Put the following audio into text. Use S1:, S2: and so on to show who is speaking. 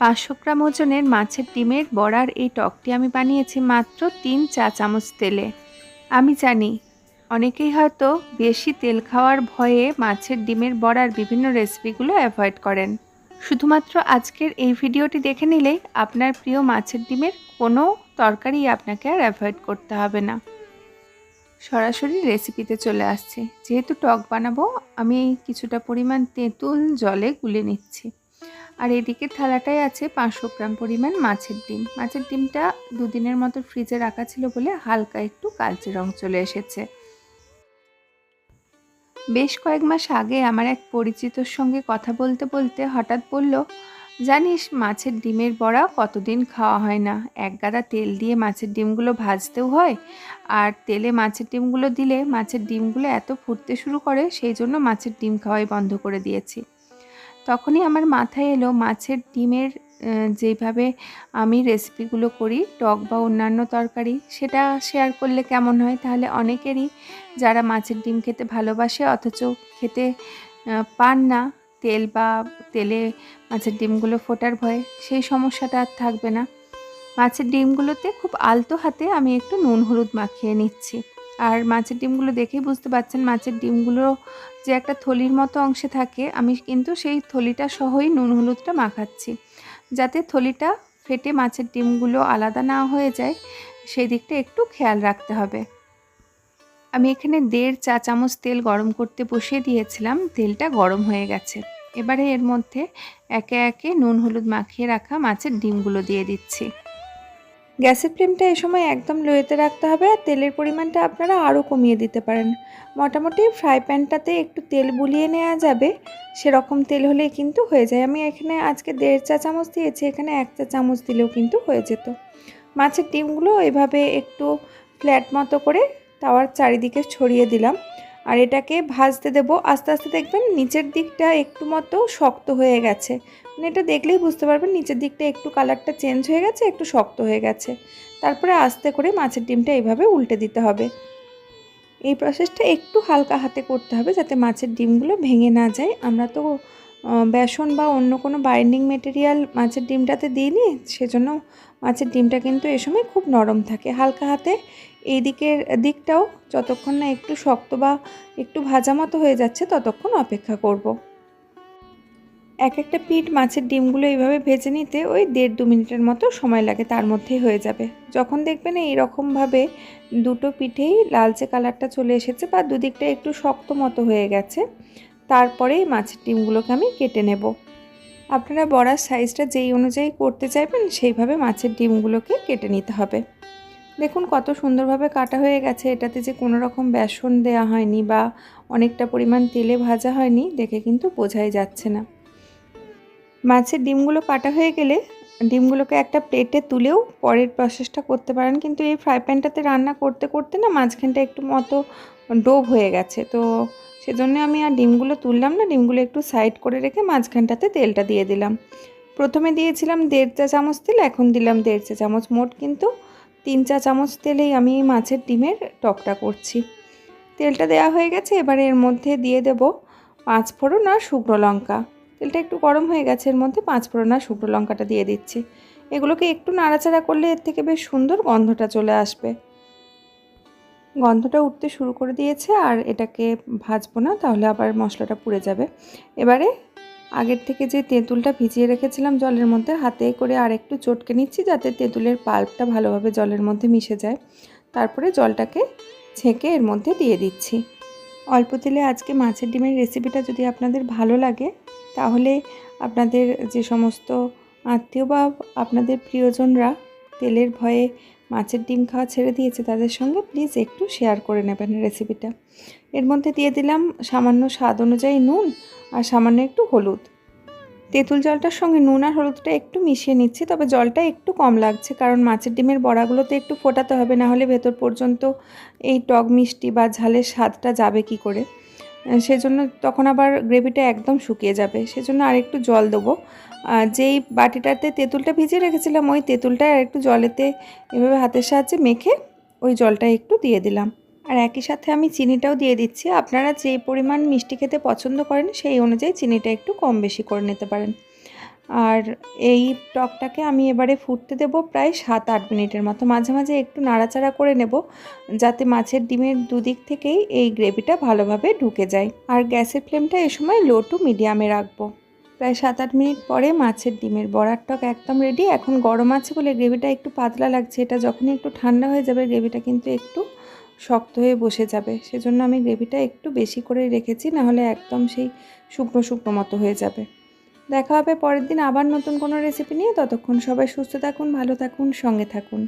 S1: পাঁচশো গ্রাম ওজনের মাছের ডিমের বড়ার এই টকটি আমি বানিয়েছি মাত্র তিন চা চামচ তেলে। আমি জানি, অনেকেই হয়তো বেশি তেল খাওয়ার ভয়ে মাছের ডিমের বড়ার বিভিন্ন রেসিপিগুলো অ্যাভয়েড করেন। শুধুমাত্র আজকের এই ভিডিওটি দেখে নিলেই আপনার প্রিয় মাছের ডিমের কোনো তরকারি আপনাকে আর অ্যাভয়েড করতে হবে না। সরাসরি রেসিপিতে চলে আসছে। যেহেতু টক বানাবো, আমি কিছুটা পরিমাণ তেঁতুল জলে গুলে নিচ্ছি। আর এদিকে থালাটায় আছে পাঁচশো গ্রাম পরিমাণ মাছের ডিম। মাছের ডিমটা দুদিনের মতো ফ্রিজে রাখা ছিল বলে হালকা একটু কালচে রং চলে এসেছে। বেশ কয়েক মাস আগে আমার এক পরিচিতর সঙ্গে কথা বলতে বলতে হঠাৎ বলল, জানিস, মাছের ডিমের বড়া কতদিন খাওয়া হয় না? এক গাদা তেল দিয়ে মাছের ডিমগুলো ভাজতেও হয়, আর তেলে মাছের ডিমগুলো দিলে মাছের ডিমগুলো এত ফুটতে শুরু করে, সেই জন্য মাছের ডিম খাওয়াই বন্ধ করে দিয়েছি। তখনই আমার মাথায় এলো মাছের ডিমের যেভাবে আমি রেসিপিগুলো করি, টক বা অন্যান্য তরকারি, সেটা শেয়ার করলে কেমন হয়? তাহলে অনেকেরই যারা মাছের ডিম খেতে ভালোবাসে, অথচ খেতে পান না, তেল বা তেলে মাছের ডিমগুলো ফোটার ভয়ে সেই সমস্যাটা আর থাকবে না। মাছের ডিমগুলোতে খুব আলতো হাতে আমি একটু নুন, হলুদ মাখিয়ে নিচ্ছি। আর মাছের ডিমগুলো দেখেই বুঝতে পারছেন মাছের ডিমগুলো যে একটা থলির মতো অংশে থাকে। আমি কিন্তু সেই থলিটা সহই নুন হলুদটা মাখাচ্ছি। যাতে থলিটা ফেটে মাছের ডিমগুলো আলাদা না হয়ে যায়, সেই দিকটা একটু খেয়াল রাখতে হবে। আমি এখানে দেড় চা চামচ তেল গরম করতে বসিয়ে দিয়েছিলাম, তেলটা গরম হয়ে গেছে। এবারে এর মধ্যে একে একে নুন হলুদ মাখিয়ে রাখা মাছের ডিমগুলো দিয়ে দিচ্ছি। গ্যাসের ফ্লেমটা এ সময় একদম লোয়েতে রাখতে হবে আর তেলের পরিমাণটা আপনারা আরও কমিয়ে দিতে পারেন। মোটামুটি ফ্রাই প্যানটাতে একটু তেল বুলিয়ে নেওয়া যাবে। সেরকম তেল হলেই কিন্তু হয়ে যায়। আমি এখানে আজকে দেড় চা চামচ দিয়েছি, এখানে এক চা চামচ দিলেও কিন্তু হয়ে যেত। মাছের ডিমগুলো এভাবে একটু ফ্ল্যাট মতো করে তাওয়ার চারিদিকে ছড়িয়ে দিলাম। আর এটাকে ভাজতে দেব। আস্তে আস্তে দেখবেন নিচের দিকটা একটু মতো শক্ত হয়ে গেছে। মানে এটা দেখলেই বুঝতে পারবেন নিচের দিকটা একটু কালারটা চেঞ্জ হয়ে গেছে, একটু শক্ত হয়ে গেছে। তারপরে আস্তে করে মাছের ডিমটা এইভাবে উল্টে দিতে হবে। এই প্রসেসটা একটু হালকা হাতে করতে হবে যাতে মাছের ডিমগুলো ভেঙে না যায়। আমরা তো বেসন বা অন্য কোনো বাইন্ডিং মেটেরিয়াল মাছের ডিমটাতে দিইনি, সেজন্য মাছের ডিমটা কিন্তু এ সময় খুব নরম থাকে। হালকা হাতে এই দিকের দিকটাও যতক্ষণ না একটু শক্ত বা একটু ভাজা মতো হয়ে যাচ্ছে, ততক্ষণ অপেক্ষা করব। এক একটা পিঠ মাছের ডিমগুলো এইভাবে ভেজে নিতে ওই দেড় দু মিনিটের মতো সময় লাগে, তার মধ্যেই হয়ে যাবে। যখন দেখবেন এইরকমভাবে দুটো পিঠেই লালচে কালারটা চলে এসেছে বা দুদিকটা একটু শক্ত মতো হয়ে গেছে, তারপরেই মাছের ডিমগুলোকে আমি কেটে নেব। আপনারা বড়ার সাইজটা যেই অনুযায়ী করতে চাইবেন, সেইভাবে মাছের ডিমগুলোকে কেটে নিতে হবে। দেখুন কত সুন্দরভাবে কাটা হয়ে গেছে। এটাতে যে কোনো রকম বেসন দেওয়া হয়নি বা অনেকটা পরিমাণ তেলে ভাজা হয়নি, দেখে কিন্তু বোঝাই যাচ্ছে না। মাছের ডিমগুলো কাটা হয়ে গেলে ডিমগুলোকে একটা প্লেটে তুলেও পরের প্রসেসটা করতে পারেন। কিন্তু এই ফ্রাই প্যানটাতে রান্না করতে করতে না মাঝখানটা একটু মতো ডোব হয়ে গেছে। তো সেজন্য আমি আর ডিমগুলো তুললাম না, ডিমগুলো একটু সাইড করে রেখে মাঝখানটাতে তেলটা দিয়ে দিলাম। প্রথমে দিয়েছিলাম দেড় চা চামচ তেল, এখন দিলাম দেড় চা চামচ মোট কিন্তু তিন চা চামচ তেলেই আমি মাছের ডিমের টকটা করছি। তেলটা দেওয়া হয়ে গেছে, এবারে এর মধ্যে দিয়ে দেব পাঁচ ফোড়ন আর শুকনো লঙ্কা। তেলটা একটু গরম হয়ে গেছে, এর মধ্যে পাঁচ ফোড়ন আর শুকনো লঙ্কাটা দিয়ে দিচ্ছি। এগুলোকে একটু নাড়াচাড়া করলে এর থেকে বেশ সুন্দর গন্ধটা চলে আসবে। গন্ধটা উঠতে শুরু করে দিয়েছে আর এটাকে ভাজবো না, তাহলে আবার মশলাটা পুড়ে যাবে। এবারে আগের থেকে যে তেঁতুলটা ভিজিয়ে রেখেছিলাম জলের মধ্যে, হাতে করে আর একটু চটকে নিচ্ছি যাতে তেঁতুলের পাল্পটা ভালোভাবে জলের মধ্যে মিশে যায়। তারপরে জলটাকে ছেঁকে এর মধ্যে দিয়ে দিচ্ছি। অল্প তেলে আজকে মাছের ডিমের রেসিপিটা যদি আপনাদের ভালো লাগে, তাহলে আপনাদের যে সমস্ত আত্মীয় বা আপনাদের প্রিয়জনরা তেলের ভয়ে মাছের ডিম খাওয়া ছেড়ে দিয়েছে তাদের সঙ্গে প্লিজ একটু শেয়ার করে নেবেন রেসিপিটা এর মধ্যে দিয়ে দিলাম সামান্য স্বাদ অনুযায়ী নুন আর সামান্য একটু হলুদ। তেঁতুল জলটার সঙ্গে নুন আর হলুদটা একটু মিশিয়ে নিচ্ছি, তবে জলটা একটু কম লাগছে, কারণ মাছের ডিমের বড়াগুলোতে একটু ফোটাতে হবে, না হলে ভেতর পর্যন্ত এই টক মিষ্টি বা ঝালের স্বাদটা যাবে কি করে। সেজন্য তখন আবার গ্রেভিটা একদম শুকিয়ে যাবে। সেজন্য আর একটু জল দেবো। যেই বাটিটাতে তেঁতুলটা ভিজিয়ে রেখেছিলাম, ওই তেঁতুলটা আর একটু জলেতে এভাবে হাতের সাহায্যে মেখে ওই জলটা একটু দিয়ে দিলাম। আর একই সাথে আমি চিনিটাও দিয়ে দিচ্ছি। আপনারা যে পরিমাণ মিষ্টি খেতে পছন্দ করেন, সেই অনুযায়ী চিনিটা একটু কম বেশি করে নিতে পারেন। আর এই টকটাকে আমি এবারে ফুটতে দেব প্রায় সাত আট মিনিটের মতো। মাঝে মাঝে একটু নাড়াচাড়া করে নেব যাতে মাছের ডিমের দুদিক থেকেই এই গ্রেভিটা ভালোভাবে ঢুকে যায়। আর গ্যাসের ফ্লেমটা এ সময় লো টু মিডিয়ামে রাখব। প্রায় সাত আট মিনিট পরে মাছের ডিমের বড়ার টক একদম রেডি এখন গরম আছে বলে গ্রেভিটা একটু পাতলা লাগছে। এটা যখনই একটু ঠান্ডা হয়ে যাবে গ্রেভিটা কিন্তু একটু শক্ত হয়ে বসে যাবে। সেজন্য আমি গ্রেভিটা একটু বেশি করে রেখেছি, নাহলে একদম সেই শুকনো শুকনো মতো হয়ে যাবে। দেখা হবে পরের দিন আবার নতুন কোনো রেসিপি নিয়ে। ততক্ষণ সবাই সুস্থ থাকুন, ভালো থাকুন, সঙ্গে থাকুন।